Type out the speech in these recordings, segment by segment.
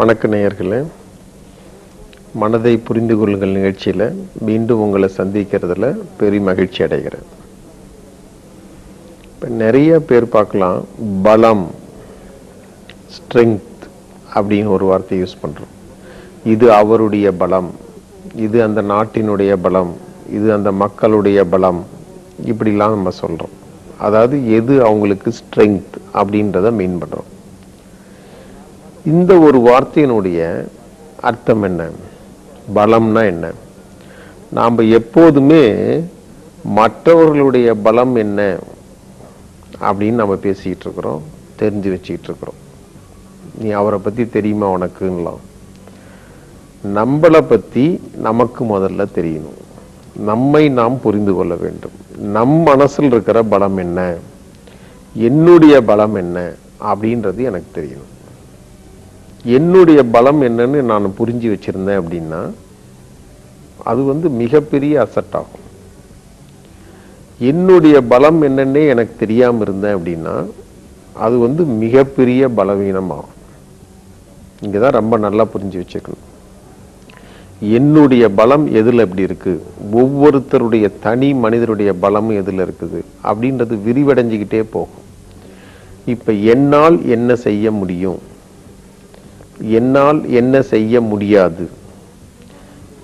வணக்க நேயர்களே. மனதை புரிந்து கொள்ளுங்கள் நிகழ்ச்சியில். மீண்டும் உங்களை சந்திக்கிறதுல பெரிய மகிழ்ச்சி அடைகிறேன். இப்போ நிறைய பேர் பார்க்கலாம் பலம் ஸ்ட்ரெங்க் அப்படின்னு ஒரு வார்த்தை யூஸ் பண்ணுறோம் இது அவருடைய பலம் இது அந்த நாட்டினுடைய பலம் இது அந்த மக்களுடைய பலம் இப்படிலாம் நம்ம சொல்கிறோம் அதாவது எது அவங்களுக்கு ஸ்ட்ரெங்க் அப்படின்றத மீன் பண்ணுறோம் இந்த ஒரு வார்த்தையினுடைய அர்த்தம் என்ன? பலம்னா என்ன? நாம் எப்போதுமே மற்றவர்களுடைய பலம் என்ன? அப்படின்னு நம்ம பேசிக்கிட்டு இருக்கிறோம் தெரிஞ்சு வச்சுக்கிட்டு இருக்கிறோம். நீ அவரை பற்றி தெரியுமா உனக்குன்னலாம். நம்மளை பற்றி நமக்கு முதல்ல தெரியணும். நம்மை நாம் புரிந்து கொள்ள வேண்டும். நம் மனசில் இருக்கிற பலம் என்ன? என்னுடைய பலம் என்ன? அப்படின்றது எனக்கு தெரியணும். என்னுடைய பலம் என்னன்னு நான் புரிஞ்சு வச்சிருந்தேன் அப்படின்னா அது வந்து மிகப்பெரிய அசட் ஆகும். என்னுடைய பலம் என்னன்னே எனக்கு தெரியாம இருந்தேன் அப்படின்னா அது வந்து மிகப்பெரிய பலவீனமாகும். இங்கே தான் ரொம்ப நல்லா புரிஞ்சு வச்சுக்கணும். என்னுடைய பலம் எதில் எப்படி இருக்குது ஒவ்வொருத்தருடைய தனி மனிதருடைய பலமும் எதில் இருக்குது? அப்படின்றது விரிவடைஞ்சுக்கிட்டே போகும். இப்போ என்னால் என்ன செய்ய முடியும்? என்னால் என்ன செய்ய முடியாது.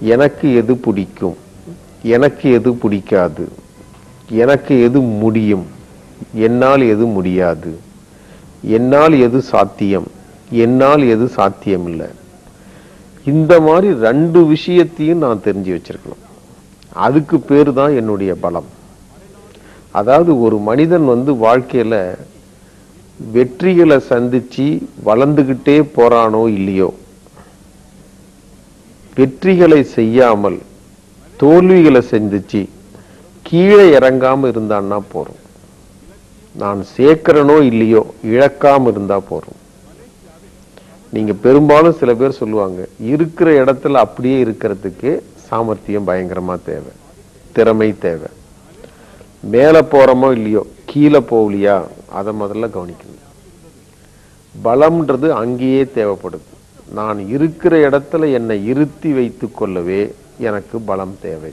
எனக்கு எது பிடிக்கும்? எனக்கு எது பிடிக்காது? எனக்கு எது முடியும்? என்னால் எது முடியாது? என்னால் எது சாத்தியம்? என்னால் எது சாத்தியம் இல்லை இந்த மாதிரி ரெண்டு விஷயத்தையும் நான் தெரிஞ்சு வச்சிருக்கணும். அதுக்கு பேர் தான் என்னுடைய பலம். அதாவது ஒரு மனிதன் வந்து வாழ்க்கையில வெற்றிகளை சந்திச்சு வளர்ந்துகிட்டே போறானோ இல்லையோ? வெற்றிகளை செய்யாமல் தோல்விகளை சந்திச்சு கீழே இறங்காம இருந்தான்னா போறோம். நான் சேர்க்கிறனோ இல்லையோ இழக்காம இருந்தா போறோம். நீங்க பெரும்பாலும் சில பேர் சொல்லுவாங்க இருக்கிற இடத்துல அப்படியே இருக்கிறதுக்கு சாமர்த்தியம் பயங்கரமா தேவை திறமை தேவை. மேல போறோமோ இல்லையோ கீழே போகலையா? அதை முதல்ல கவனிக்கணும். பலம்ன்றது அங்கேயே தேவைப்படுது. நான் இருக்கிற இடத்துல என்னை இருத்தி வைத்து கொள்ளவே எனக்கு பலம் தேவை.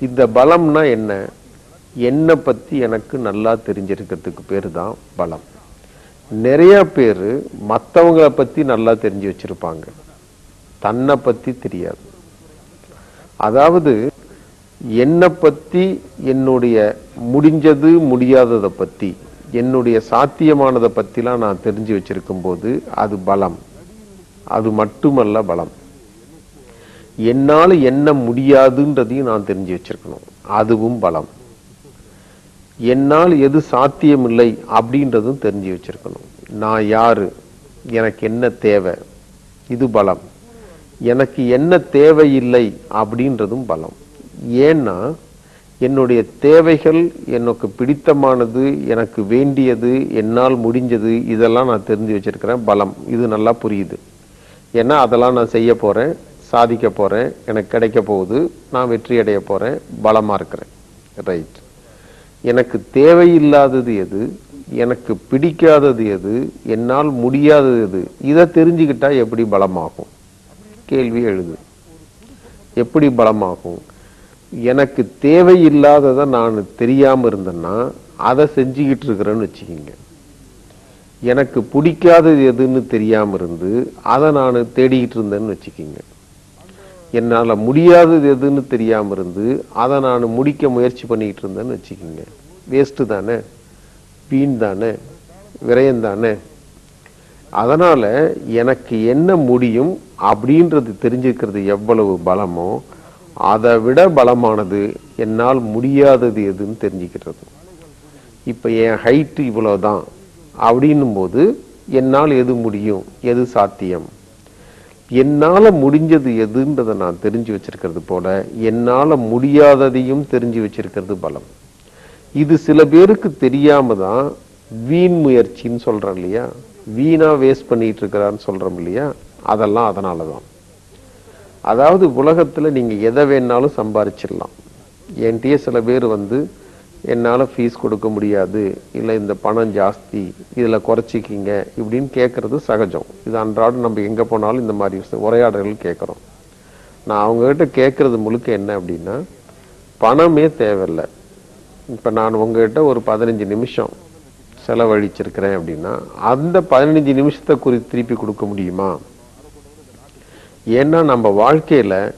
இந்த பலம்னா என்ன? என்னை பத்தி எனக்கு நல்லா தெரிஞ்சிருக்கிறதுக்கு பேர் தான் பலம். நிறைய பேர் மற்றவங்களை பத்தி நல்லா தெரிஞ்சு வச்சிருப்பாங்க. தன்னை பத்தி தெரியாது. அதாவது என்னை பத்தி என்னுடைய முடிஞ்சது முடியாததை பத்தி என்னுடைய சாத்தியமானதை பற்றிலாம் நான் தெரிஞ்சு வச்சிருக்கும் போது அது பலம். அது மட்டுமல்ல பலம். என்னால் என்ன முடியாதுன்றதையும் நான் தெரிஞ்சு வச்சிருக்கணும். அதுவும் பலம். என்னால் எது சாத்தியமில்லை அப்படின்றதும் தெரிஞ்சு வச்சிருக்கணும். நான் யாரு? எனக்கு என்ன தேவை? இது பலம். எனக்கு என்ன தேவையில்லை அப்படின்றதும் பலம். ஏன்னா என்னுடைய தேவைகள் எனக்கு பிடித்தமானது எனக்கு வேண்டியது என்னால் முடிஞ்சது இதெல்லாம் நான் தெரிஞ்சு வச்சிருக்கிறேன் பலம். இது நல்லா புரியுது. ஏன்னா அதெல்லாம் நான் செய்ய போகிறேன் சாதிக்க போகிறேன் எனக்கு கிடைக்க போகுது நான் வெற்றி அடைய போகிறேன் பலமாக இருக்கிறேன். ரைட் எனக்கு தேவையில்லாதது எது எனக்கு பிடிக்காதது எது என்னால் முடியாதது எது இதை தெரிஞ்சுக்கிட்டா எப்படி பலமாகும்? கேள்வி எழுது. எப்படி பலமாகும்? எனக்கு தேவையில்லாததை நான் தெரியாம இருந்தேன்னா அதை செஞ்சுக்கிட்டு இருக்கிறேன்னு வச்சுக்கிங்க. எனக்கு பிடிக்காதது எதுன்னு தெரியாம இருந்து அதை நான் தேடிக்கிட்டு இருந்தேன்னு வச்சுக்கிங்க. என்னால் முடியாதது எதுன்னு தெரியாம இருந்து அதை நான் முடிக்க முயற்சி பண்ணிக்கிட்டு இருந்தேன்னு வச்சுக்கிங்க. வேஸ்ட்டு தானே? வீண் தானே? விரயம் தானே? அதனால எனக்கு என்ன முடியும் அப்படின்றது தெரிஞ்சுக்கிறது எவ்வளவு பலமோ அதை விட பலமானது என்னால் முடியாதது எதுன்னு தெரிஞ்சுக்கிறது. இப்போ என் ஹைட்டு இவ்வளவுதான். அப்படின்னும் போது என்னால் எது முடியும்? எது சாத்தியம்? என்னால் முடிஞ்சது எதுன்றதை நான் தெரிஞ்சு வச்சிருக்கிறது போல என்னால் முடியாததையும் தெரிஞ்சு வச்சிருக்கிறது பலம். இது சில பேருக்கு தெரியாம தான் வீண் முயற்சின்னு சொல்கிறோம் இல்லையா? வீணாக வேஸ்ட் பண்ணிகிட்டு இருக்கிறான்னு சொல்கிறோம் இல்லையா? அதெல்லாம் அதனாலதான். அதாவது உலகத்தில் நீங்கள் எதை வேணாலும் சம்பாரிச்சிடலாம். என்கிட்டயே சில பேர் வந்து என்னால் ஃபீஸ் கொடுக்க முடியாது. இல்லை இந்த பணம் ஜாஸ்தி. இதில் குறைச்சிக்கிங்க. இப்படின்னு கேட்குறது சகஜம். இது அன்றாடம் நம்ம எங்கே போனாலும் இந்த மாதிரி உரையாடல்கள் கேட்குறோம் நான் அவங்ககிட்ட கேட்குறது முழுக்க என்ன அப்படின்னா பணமே தேவையில்லை. இப்போ நான் உங்ககிட்ட ஒரு பதினஞ்சு நிமிஷம் செலவழிச்சிருக்கிறேன் அப்படின்னா அந்த பதினஞ்சு நிமிஷத்தை குறித்து திருப்பி கொடுக்க முடியுமா? ஏன்னா நம்ம வாழ்க்கையில்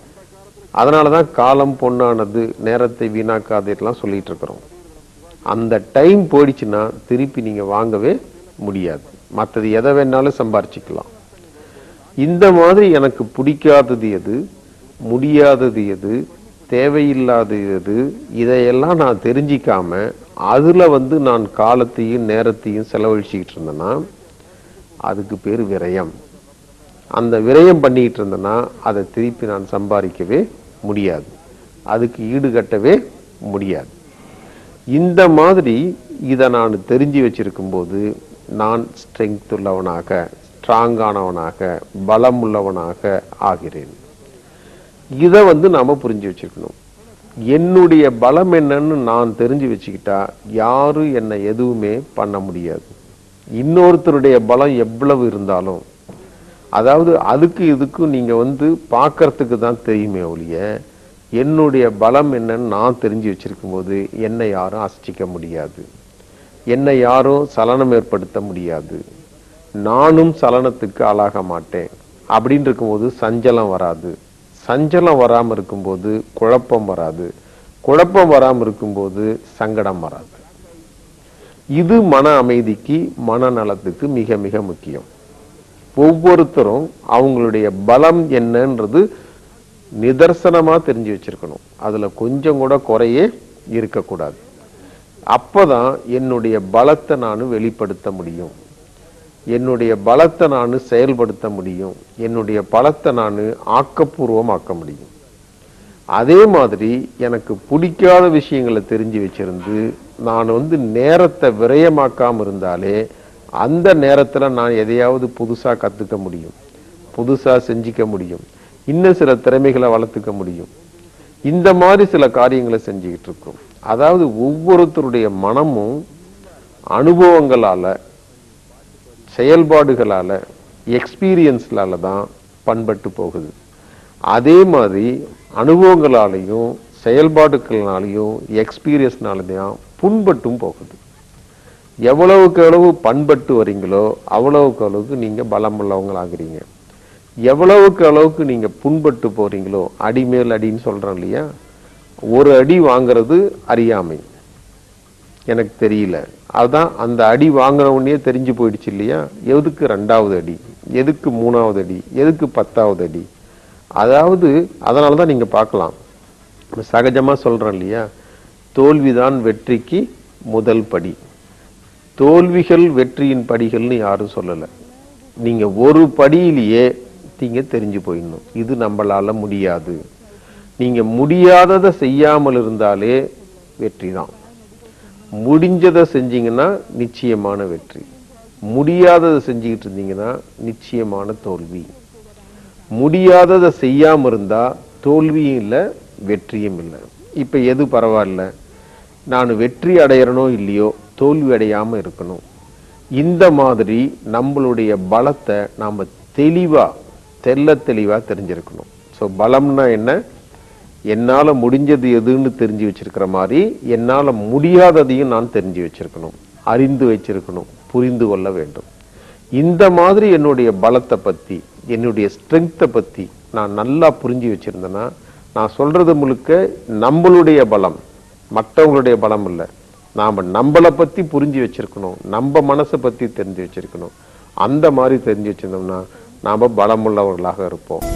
அதனால தான் காலம் பொண்ணானது நேரத்தை வீணாக்காதெல்லாம் சொல்லிகிட்டு இருக்கிறோம் அந்த டைம் போயிடுச்சுன்னா திருப்பி நீங்கள் வாங்கவே முடியாது. மற்றது எதை வேணாலும் சம்பாரிச்சிக்கலாம். இந்த மாதிரி எனக்கு பிடிக்காதது எது? முடியாதது எது? தேவையில்லாதது எது? இதையெல்லாம் நான் தெரிஞ்சிக்காம அதில் வந்து நான் காலத்தையும் நேரத்தையும் செலவழிச்சிக்கிட்டு இருந்தேன்னா அதுக்கு பேர் விரயம். அந்த விரயம் பண்ணிக்கிட்டு இருந்தேன்னா அதை திருப்பி நான் சம்பாதிக்கவே முடியாது. அதுக்கு ஈடுகட்டவே முடியாது. இந்த மாதிரி இதை நான் தெரிஞ்சு வச்சிருக்கும்போது நான் ஸ்ட்ரெங்க் உள்ளவனாக ஸ்ட்ராங்கானவனாக பலம் உள்ளவனாக ஆகிறேன். இதை வந்து நாம புரிஞ்சு வச்சுருக்கணும். என்னுடைய பலம் என்னன்னு நான் தெரிஞ்சு வச்சுக்கிட்டா யாரும் என்னை எதுவுமே பண்ண முடியாது. இன்னொருத்தருடைய பலம் எவ்வளவு இருந்தாலும் அதாவது அதுக்கு இதுக்கும் நீங்கள் வந்து பார்க்கறதுக்கு தான் தெரியுமே ஒழிய என்னுடைய பலம் என்னன்னு நான் தெரிஞ்சு வச்சிருக்கும் போது என்னை யாரும் அசைச்சிக்க முடியாது. என்னை யாரும் சலனம் ஏற்படுத்த முடியாது. நானும் சலனத்துக்கு ஆளாக மாட்டேன். அப்படின்னு இருக்கும்போது சஞ்சலம் வராது. சஞ்சலம் வராமல் இருக்கும்போது குழப்பம் வராது. குழப்பம் வராமல் இருக்கும்போது சங்கடம் வராது. இது மன அமைதிக்கு மனநலத்துக்கு மிக மிக முக்கியம். ஒவ்வொருத்தரும் அவங்களுடைய பலம் என்னன்றது நிதர்சனமாக தெரிஞ்சு வச்சிருக்கணும். அதில் கொஞ்சம் கூட குறையே இருக்கக்கூடாது. அப்பதான் என்னுடைய பலத்தை நான் வெளிப்படுத்த முடியும். என்னுடைய பலத்தை நான் செயல்படுத்த முடியும். என்னுடைய பலத்தை நான் ஆக்கப்பூர்வமாக்க முடியும். அதே மாதிரி எனக்கு பிடிக்காத விஷயங்களை தெரிஞ்சு வச்சிருந்து நான் வந்து நேரத்தை விரயமாக்காம இருந்தாலே அந்த நேரத்தில் நான் எதையாவது புதுசா கத்துக்க முடியும். புதுசா செஞ்சுக்க முடியும். இன்னும் சில திறமைகளை வளர்த்துக்க முடியும். இந்த மாதிரி சில காரியங்களை செஞ்சுக்கிட்டு இருக்கோம். அதாவது ஒவ்வொருத்தருடைய மனமும் அனுபவங்களால செயல்பாடுகளால எக்ஸ்பீரியன்ஸ்லால தான் பண்பட்டு போகுது. அதே மாதிரி அனுபவங்களாலையும் செயல்பாடுகளாலையும் எக்ஸ்பீரியன்ஸ்னாலையும் புண்பட்டும் போகுது. எவ்வளவுக்கு எவ்வளவு பண்பட்டு வரீங்களோ அவ்வளவுக்கு அளவுக்கு நீங்கள் பலம் உள்ளவங்களாகிறீங்க எவ்வளவுக்கு அளவுக்கு நீங்கள் புண்பட்டு போகிறீங்களோ அடி மேல் அடின்னு சொல்கிறோம் இல்லையா? ஒரு அடி வாங்குறது அறியாமை. எனக்கு தெரியல. அதுதான் அந்த அடி வாங்கினவுடனே தெரிஞ்சு போயிடுச்சு இல்லையா? எதுக்கு ரெண்டாவது அடி? எதுக்கு மூணாவது அடி? எதுக்கு பத்தாவது அடி? அதாவது அதனால தான் நீங்கள் பார்க்கலாம். சகஜமாக சொல்கிறேன் இல்லையா? தோல்விதான் வெற்றிக்கு முதல் படி. தோல்விகள் வெற்றியின் படிகள்னு யாரும் சொல்லலை. நீங்கள் ஒரு படியிலேயே நீங்கள் தெரிஞ்சு போயிடணும். இது நம்மளால முடியாது. நீங்கள் முடியாததை செய்யாமல் இருந்தாலே வெற்றி தான். முடிஞ்சதை செஞ்சீங்கன்னா நிச்சயமான வெற்றி. முடியாததை செஞ்சுக்கிட்டு இருந்தீங்கன்னா நிச்சயமான தோல்வி. முடியாததை செய்யாமல் இருந்தால் தோல்வியும் இல்லை வெற்றியும் இல்லை. இப்போ எது பரவாயில்ல? நான் வெற்றி அடையிறனோ இல்லையோ தோல்வி இருக்கணும். இந்த மாதிரி நம்மளுடைய பலத்தை நாம் தெளிவாக தெள்ள தெளிவாக தெரிஞ்சிருக்கணும். ஸோ பலம்னா என்ன? என்னால் முடிஞ்சது எதுன்னு தெரிஞ்சு வச்சிருக்கிற மாதிரி என்னால் முடியாததையும் நான் தெரிஞ்சு வச்சிருக்கணும். அறிந்து வச்சிருக்கணும் புரிந்து கொள்ள வேண்டும். இந்த மாதிரி என்னுடைய பலத்தை பற்றி என்னுடைய ஸ்ட்ரென்த்தை பற்றி நான் நல்லா புரிஞ்சு வச்சுருந்தேன்னா நான் சொல்கிறது முழுக்க நம்மளுடைய பலம். மற்றவங்களுடைய பலம் இல்லை. நாம் நம்மளை பற்றி புரிஞ்சு வச்சிருக்கணும். நம்ம மனசை பற்றி தெரிஞ்சு வச்சிருக்கணும். அந்த மாதிரி தெரிஞ்சு வச்சுருந்தோம்னா நாம் பலமுள்ளவர்களாக இருப்போம்.